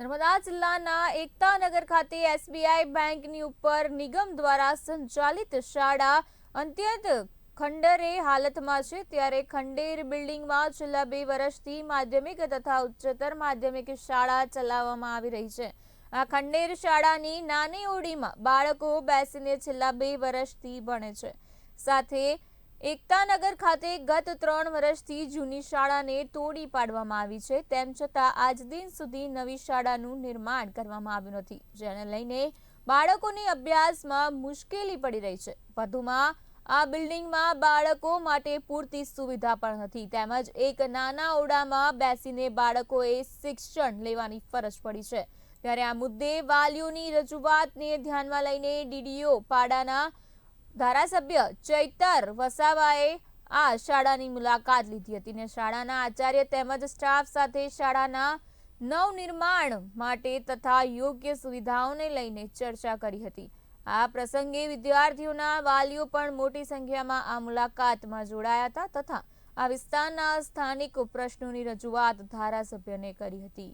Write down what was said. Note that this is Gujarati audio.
નર્મદા જિલ્લાના એકતાનગર ખાતે એસબીઆઈ બેંકની ઉપર નિગમ દ્વારા સંચાલિત શાળા અત્યંત ખંડરે હાલતમાં છે. ત્યારે ખંડેર બિલ્ડિંગમાં છેલ્લા બે વર્ષથી માધ્યમિક તથા ઉચ્ચતર માધ્યમિક શાળા ચલાવવામાં આવી રહી છે. આ ખંડેર શાળાની નાની ઓડીમાં બાળકો બેસીને છેલ્લા બે વર્ષથી ભણે છે. સાથે એકતાનગર ખાતે ગત ત્રણ વર્ષથી જૂની શાળાને તોડી પાડવામાં આવી છે. તેમ છતાં આજ દિન સુધી નવી શાળાનું નિર્માણ કરવામાં આવ્યું નથી. જેને લઈને બાળકોની અભ્યાસમાં મુશ્કેલી પડી રહી છે. વધુમાં, આ બિલ્ડિંગમાં બાળકો માટે પૂરતી સુવિધા પણ નથી. તેમજ એક નાના ઓરડામાં બેસીને બાળકોએ શિક્ષણ લેવાની ફરજ પડી છે. ત્યારે આ મુદ્દે વાલીઓની રજૂઆતને ધ્યાનમાં લઈને ડીડીઓ પાડાના ધારાસભ્ય ચૈતર વસાવાએ આ શાળાની મુલાકાત લીધી હતી ને શાળાના આચાર્ય તેમજ સ્ટાફ સાથે શાળાના નવનિર્માણ માટે તથા યોગ્ય સુવિધાઓને લઈને ચર્ચા કરી હતી. આ પ્રસંગે વિદ્યાર્થીઓના વાલીઓ પણ મોટી સંખ્યામાં આ મુલાકાતમાં જોડાયા હતા તથા આ વિસ્તારના સ્થાનિક પ્રશ્નોની રજૂઆત ધારાસભ્યને કરી હતી.